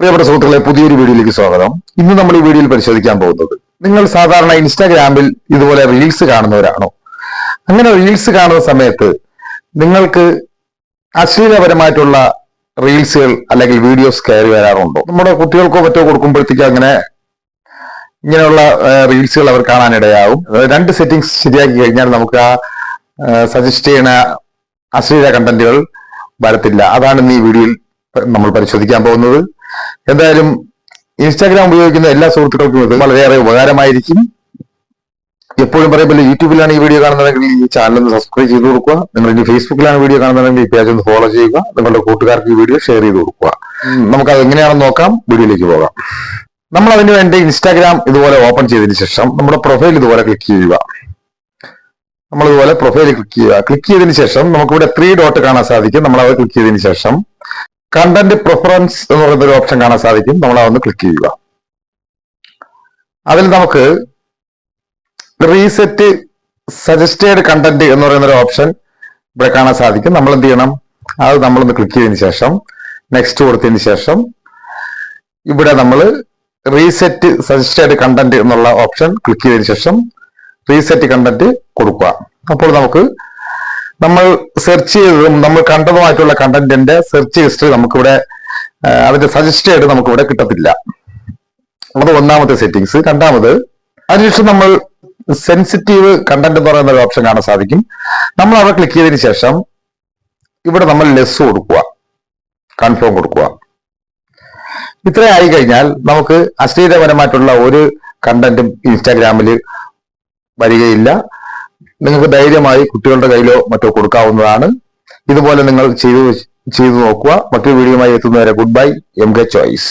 പ്രിയപ്പെട്ട സുഹൃത്തുക്കളെ പുതിയൊരു വീഡിയോയിലേക്ക് സ്വാഗതം. ഇന്ന് നമ്മൾ ഈ വീഡിയോയിൽ പരിശോധിക്കാൻ പോകുന്നത് നിങ്ങൾ സാധാരണ ഇൻസ്റ്റാഗ്രാമിൽ ഇതുപോലെ റീൽസ് കാണുന്നവരാണോ? അങ്ങനെ റീൽസ് കാണുന്ന സമയത്ത് നിങ്ങൾക്ക് അശ്ലീലപരമായിട്ടുള്ള റീൽസുകൾ അല്ലെങ്കിൽ വീഡിയോസ് കയറി വരാറുണ്ടോ? നമ്മുടെ കുട്ടികൾക്കോ മറ്റോ കൊടുക്കുമ്പോഴത്തേക്ക് അങ്ങനെ ഇങ്ങനെയുള്ള റീൽസുകൾ അവർ കാണാനിടയാവും. രണ്ട് സെറ്റിങ്സ് ശരിയാക്കി കഴിഞ്ഞാൽ നമുക്ക് ആ സജസ്റ്റ് ചെയ്യുന്ന അശ്ലീല കണ്ടന്റുകൾ വരത്തില്ല. അതാണ് ഈ വീഡിയോയിൽ നമ്മൾ പരിശോധിക്കാൻ പോകുന്നത്. എന്തായാലും ഇൻസ്റ്റാഗ്രാം ഉപയോഗിക്കുന്ന എല്ലാ സുഹൃത്തുക്കൾക്കും ഇത് വളരെയേറെ ഉപകാരമായിരിക്കും. എപ്പോഴും പറയുമ്പോൾ യൂട്യൂബിലാണ് ഈ വീഡിയോ കാണുന്നതെങ്കിൽ ഈ ചാനൽ ഒന്ന് സബ്സ്ക്രൈബ് ചെയ്ത് കൊടുക്കുക. നിങ്ങൾ ഇനി ഫേസ്ബുക്കിലാണ് വീഡിയോ കാണുന്നതെങ്കിൽ ഈ പേജ് ഒന്ന് ഫോളോ ചെയ്യുക. നിങ്ങളുടെ കൂട്ടുകാർക്ക് ഈ വീഡിയോ ഷെയർ ചെയ്ത് കൊടുക്കുക. നമുക്ക് നമുക്കത് എങ്ങനെയാണെന്ന് നോക്കാം. വീഡിയോയിലേക്ക് പോകാം. നമ്മൾ അതിന് വേണ്ടി ഇൻസ്റ്റാഗ്രാം ഇതുപോലെ ഓപ്പൺ ചെയ്തതിന് ശേഷം നമ്മുടെ പ്രൊഫൈൽ ഇതുപോലെ ക്ലിക്ക് ചെയ്യുക. നമ്മൾ ഇതുപോലെ പ്രൊഫൈൽ ക്ലിക്ക് ചെയ്യുക. ക്ലിക്ക് ചെയ്തതിന് ശേഷം നമുക്കിവിടെ ത്രീ ഡോട്ട് കാണാൻ സാധിക്കും. നമ്മൾ അത് ക്ലിക്ക് ചെയ്തതിന് ശേഷം കണ്ടന്റ് പ്രിഫറൻസ് എന്ന് പറയുന്ന ഒരു ഓപ്ഷൻ കാണാൻ സാധിക്കും. നമ്മൾ അതൊന്ന് ക്ലിക്ക് ചെയ്യുക. അതിൽ നമുക്ക് റീസെറ്റ് സജസ്റ്റേഡ് കണ്ടന്റ് എന്ന് പറയുന്ന ഒരു ഓപ്ഷൻ ഇവിടെ കാണാൻ സാധിക്കും. നമ്മൾ എന്ത് ചെയ്യണം? അത് നമ്മളൊന്ന് ക്ലിക്ക് ചെയ്തതിന് ശേഷം നെക്സ്റ്റ് കൊടുത്തതിന് ശേഷം ഇവിടെ നമ്മൾ റീസെറ്റ് സജസ്റ്റേഡ് കണ്ടന്റ് എന്നുള്ള ഓപ്ഷൻ ക്ലിക്ക് ചെയ്തതിന് ശേഷം റീസെറ്റ് കണ്ടന്റ് കൊടുക്കുക. അപ്പോൾ നമുക്ക് നമ്മൾ സെർച്ച് ചെയ്തതും നമ്മൾ കണ്ടതുമായിട്ടുള്ള കണ്ടന്റിന്റെ സെർച്ച് ഹിസ്റ്ററി നമുക്കിവിടെ അതിന്റെ അതിന്റെ സജസ്റ്റഡ് നമുക്കിവിടെ കിട്ടത്തില്ല. അത് ഒന്നാമത്തെ സെറ്റിങ്സ് രണ്ടാമത് അതിനുശേഷം നമ്മൾ സെൻസിറ്റീവ് കണ്ടന്റ് എന്ന് പറയുന്ന ഒരു ഓപ്ഷൻ കാണാൻ സാധിക്കും. നമ്മൾ അവിടെ ക്ലിക്ക് ചെയ്തതിന് ശേഷം ഇവിടെ നമ്മൾ ലെസ് കൊടുക്കുക. കൺഫേം കൊടുക്കുക. ഇത്രയായി കഴിഞ്ഞാൽ നമുക്ക് അശ്ലീലപരമായിട്ടുള്ള ഒരു കണ്ടന്റും ഇൻസ്റ്റാഗ്രാമിൽ വരികയില്ല. നിങ്ങൾക്ക് ധൈര്യമായി കുട്ടികളുടെ കയ്യിലോ മറ്റോ കൊടുക്കാവുന്നതാണ്. ഇതുപോലെ നിങ്ങൾ ചെയ്തു ചെയ്തു നോക്കുക. മറ്റൊരു വീഡിയോയുമായി എത്തുന്നവരെ goodbye M K choice